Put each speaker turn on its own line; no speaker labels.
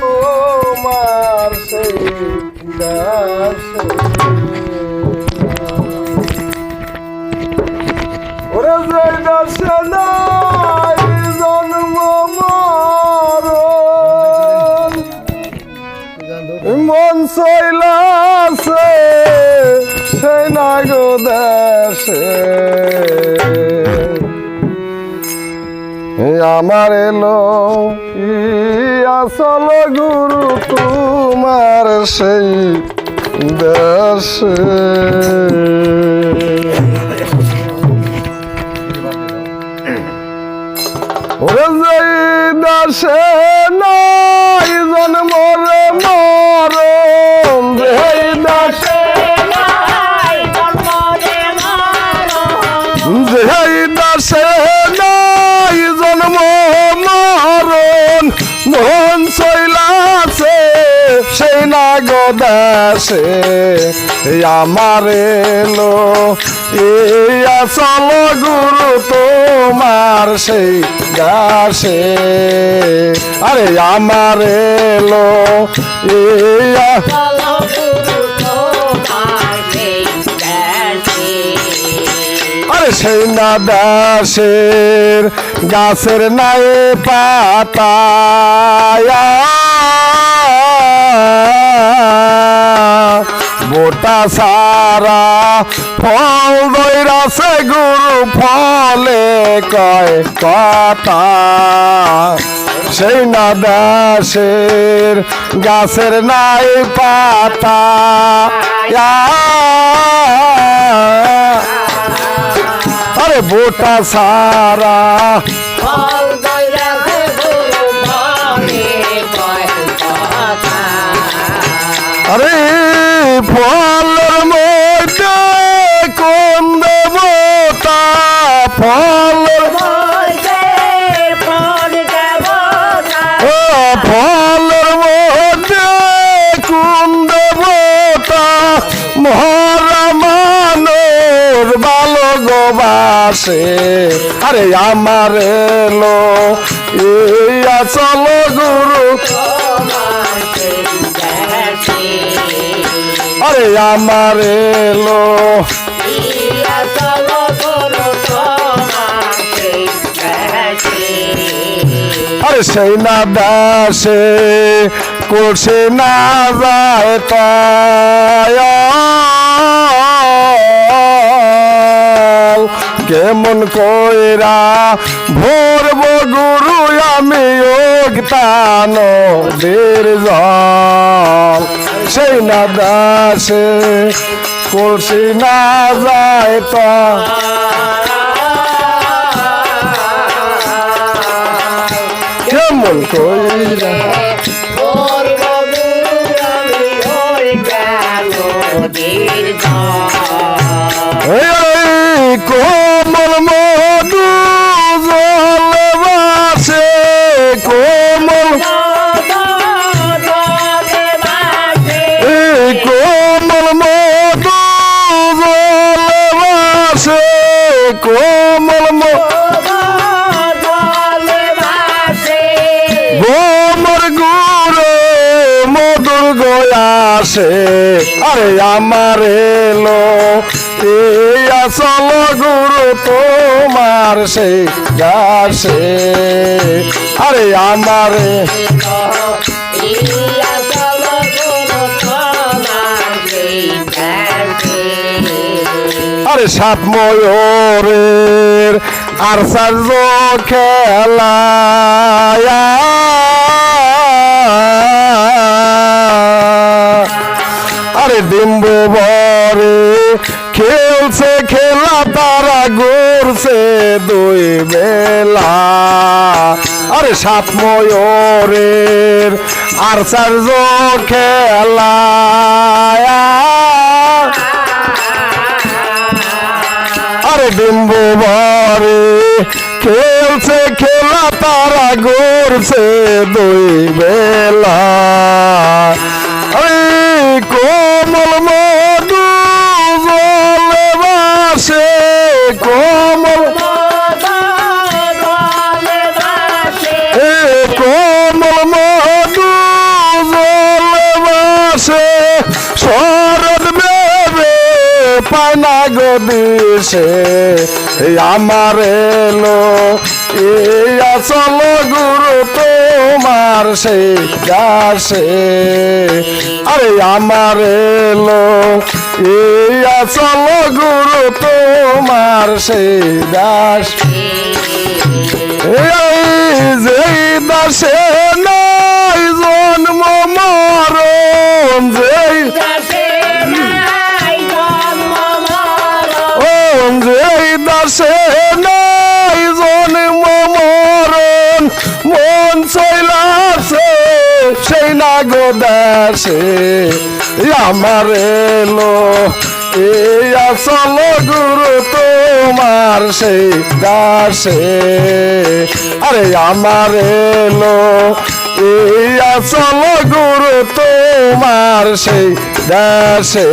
তোমার সেই ওরে যে মরণ মন চইলাছে সেই না গো দেশে। আমার এলো আসল গুরু তোমার সেই দেশে। ওরে যেই দেশে নাই যেই দেশে যেই দাসে গদাসে আমার এলো। এই আসল গুরু তোমার সেই দাসে। আরে আমার এলো। এই সেই না দাসের গাছের নাই পাতায়া গোটা সারা ফল দৈরাছে গুরু ফলে কয় কথা সেই না দাসের গাছের নাই পাতা। আরে বোটা সারা আরে ফলের মধ্যে কোন দেবতা ফলের ও ফলের মধ্যে কোন দেবতা মহরা মানোর আরে আমার এলো এই আসল গুরু আমার এলো আরে সেই না দাসে, করছে না যায় কেমন কইরা ভোরব গুরু আমি ওগতানো দের জল সেই না দাসে করছে না যায় তা। কেমন কইরা জলবাসে কোমল গোমর গুরে মধুর গয়াসে আরে আমার এলো, এই আসল গুরু তোমার সেই গাছে। আরে আমার সাত ময়ূরের আর সাজ খেলা আরে ডিম্বু বরে খেলছে, খেলা তারা ঘুরছে দুই বেলা। আরে সাত ময়ূরের আর চার্জ খেলা আরে ডিম্বু বরে। খেলছে খেলা তারা ঘুরছে দুই বেলা। পায় না গো দিশে। আমার এলো, এই আসল গুরু তোমার সে গাছে আরে আমার এলো, এই আসল গুরু তোমার সে দাস। চইলাছে সেই না গো দাসে আমার এলো। এই আসল গুরু তোমার সেই দাসে, আরে আমার এলো। এই আসল গুরু তোমার সেই দাসে।